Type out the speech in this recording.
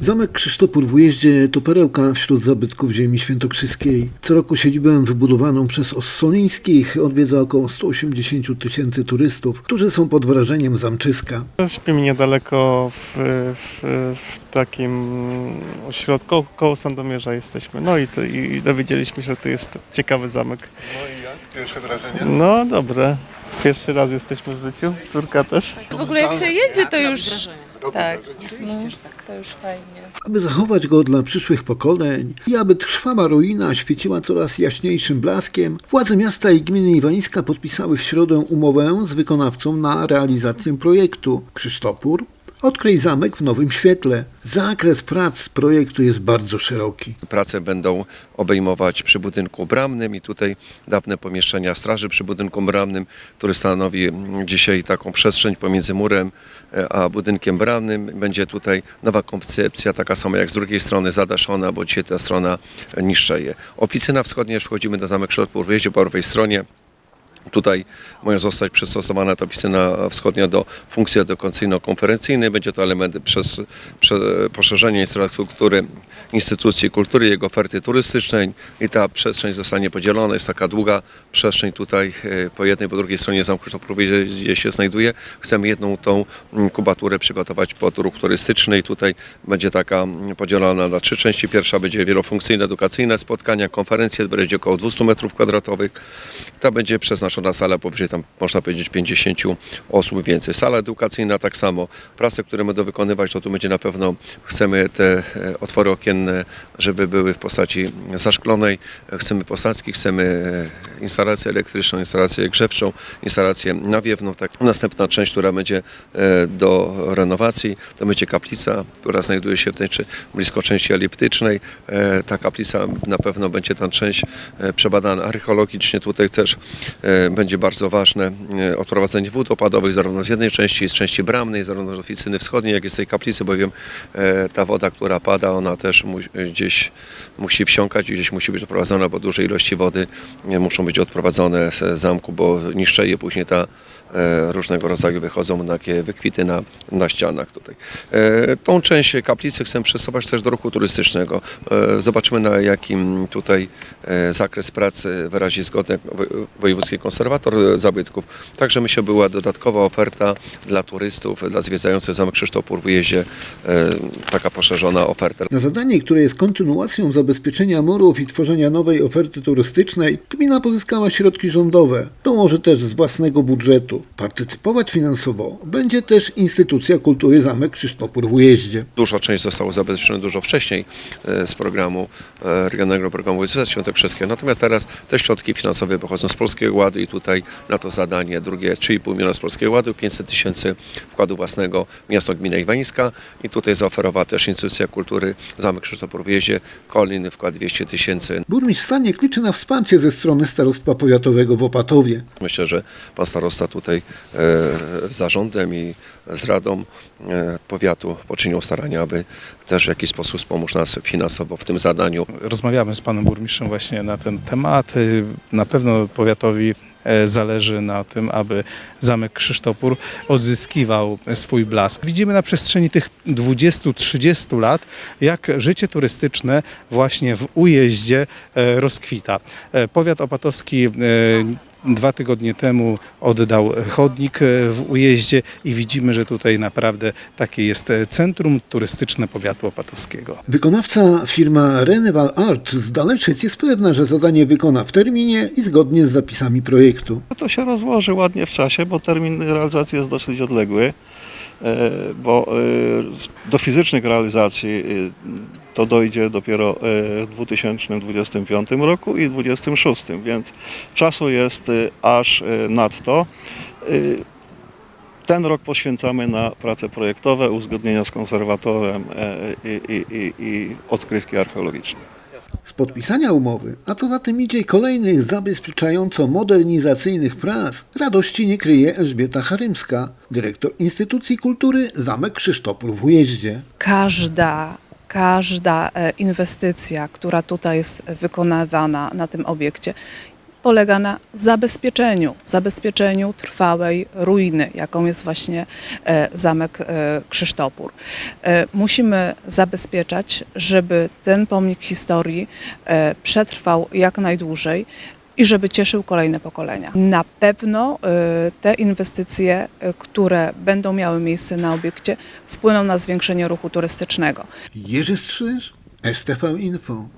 Zamek Krzysztopór w Ujeździe to perełka wśród zabytków ziemi świętokrzyskiej. Co roku siedzibę wybudowaną przez Ossolińskich odwiedza około 180 tysięcy turystów, którzy są pod wrażeniem zamczyska. Śpimy niedaleko w, w, w takim ośrodku, koło Sandomierza jesteśmy. No i, to, i dowiedzieliśmy się, że tu jest ciekawy zamek. No i jak? Pierwsze wrażenie? No dobre. Pierwszy raz jesteśmy w życiu, córka też. W ogóle jak się jedzie, to już Tak, wrażenie. oczywiście, że tak. To już fajnie. Aby zachować go dla przyszłych pokoleń i aby trwała ruina świeciła coraz jaśniejszym blaskiem, władze miasta i gminy Iwańska podpisały w środę umowę z wykonawcą na realizację projektu. Krzysztopór odkryj zamek w nowym świetle. Zakres prac projektu jest bardzo szeroki. Prace będą obejmować przy budynku bramnym i tutaj dawne pomieszczenia straży przy budynku bramnym, który stanowi dzisiaj taką przestrzeń pomiędzy murem e, a budynkiem bramnym. Będzie tutaj nowa koncepcja, taka sama jak z drugiej strony zadaszona, bo dzisiaj ta strona niższeje. Oficyna wschodnia, wchodzimy do Zamek Szotpur, wyjeździe po prawej stronie. Tutaj mają zostać przystosowana ta oficyna wschodnia do funkcji edukacyjno-konferencyjnej. Będzie to element przez, prze, poszerzenia infrastruktury instytucji kultury, jego oferty turystycznej i ta przestrzeń zostanie podzielona. Jest taka długa przestrzeń tutaj e, po jednej, po drugiej stronie zamku gdzie się znajduje. Chcemy jedną tą mm, kubaturę przygotować pod ruch turystyczny i tutaj będzie taka mm, podzielona na trzy części. Pierwsza będzie wielofunkcyjne, edukacyjne spotkania, konferencje, będzie około 200 metrów kwadratowych. Ta będzie przeznaczona sala powyżej tam można powiedzieć 50 osób więcej. Sala edukacyjna tak samo. Pracę, które będą wykonywać, to tu będzie na pewno chcemy te e, otwory okienne, żeby były w postaci zaszklonej. Chcemy posadzki, chcemy e, instalację elektryczną, instalację grzewczą, instalację nawiewną. Tak. Następna część, która będzie e, do renowacji, to będzie kaplica, która znajduje się w tej blisko części eliptycznej. Ta kaplica na pewno będzie ta część przebadana archeologicznie. Tutaj też będzie bardzo ważne e, odprowadzenie wód opadowych zarówno z jednej części, z części bramnej, zarówno z oficyny wschodniej, jak i z tej kaplicy, bowiem e, ta woda, która pada, ona też mu, gdzieś musi wsiąkać gdzieś musi być odprowadzona, bo duże ilości wody e, muszą być odprowadzone z zamku, bo niszczeje później ta różnego rodzaju wychodzą takie wykwity na, na ścianach tutaj. Tą część kaplicy chcę przesuwać też do ruchu turystycznego. Zobaczymy na jakim tutaj zakres pracy wyrazi zgodę wo- wojewódzki konserwator e, zabytków. Także myślę była dodatkowa oferta dla turystów, dla zwiedzających Zamek Krzysztopór w Ujeździe, e, taka poszerzona oferta. Na zadanie, które jest kontynuacją zabezpieczenia murów i tworzenia nowej oferty turystycznej, gmina pozyskała środki rządowe. To może też z własnego budżetu. Partycypować finansowo będzie też instytucja kultury Zamek Krzysztopór w Ujeździe. Duża część została zabezpieczona dużo wcześniej e, z programu Regionalnego Programu Województwa Świętokrzyskiego. Natomiast teraz te środki finansowe pochodzą z Polskiego Ładu i tutaj na to zadanie drugie 3,5 miliona z Polskiego Ładu, 500 tysięcy wkładu własnego miasto gmina Iwańska i tutaj zaoferowała też instytucja kultury Zamek Krzysztopur w Jeździe kolejny wkład 200 tysięcy. Burmistrz Staniek liczy na wsparcie ze strony Starostwa Powiatowego w Opatowie. Myślę, że pan starosta tutaj e, z zarządem i z radą e, powiatu poczynią starania, aby też w jakiś sposób wspomóc nas finansowo w tym zadaniu. Rozmawiamy z panem burmistrzem właśnie na ten temat. Y, Na pewno powiatowi e, zależy na tym, aby zamek Krzysztopór odzyskiwał swój blask. Widzimy na przestrzeni tych 20-30 lat, jak życie turystyczne właśnie w ujeździe e, rozkwita. E, Powiat opatowski e, Dwa tygodnie temu oddał chodnik e, w ujeździe i widzimy, że tutaj naprawdę takie jest e, centrum turystyczne powiatu opatowskiego. Wykonawca firma Reneval Art z Daleczec jest pewna, że zadanie wykona w terminie i zgodnie z zapisami projektu. To się rozłoży ładnie w czasie, bo termin realizacji jest dosyć odległy, e, bo do fizycznych realizacji to dojdzie dopiero e, w 2025 roku i 2026, więc czasu jest e, aż e, nadto. Ten rok poświęcamy na prace projektowe, uzgodnienia z konserwatorem i, i, i, i odkrywki archeologiczne. Z podpisania umowy, a co za tym idzie kolejnych zabezpieczająco-modernizacyjnych prac, radości nie kryje Elżbieta Charymska, dyrektor Instytucji Kultury Zamek Krzysztopór w Ujeździe. Każda, każda e, inwestycja, która tutaj jest wykonywana na tym obiekcie, polega na zabezpieczeniu, zabezpieczeniu trwałej ruiny, jaką jest właśnie e, zamek e, Krzysztopór. Musimy zabezpieczać, żeby ten pomnik historii przetrwał jak najdłużej i żeby cieszył kolejne pokolenia. Na pewno e, te inwestycje, e, które będą miały miejsce na obiekcie, wpłyną na zwiększenie ruchu turystycznego. Jerzy Strzyż, STV Info.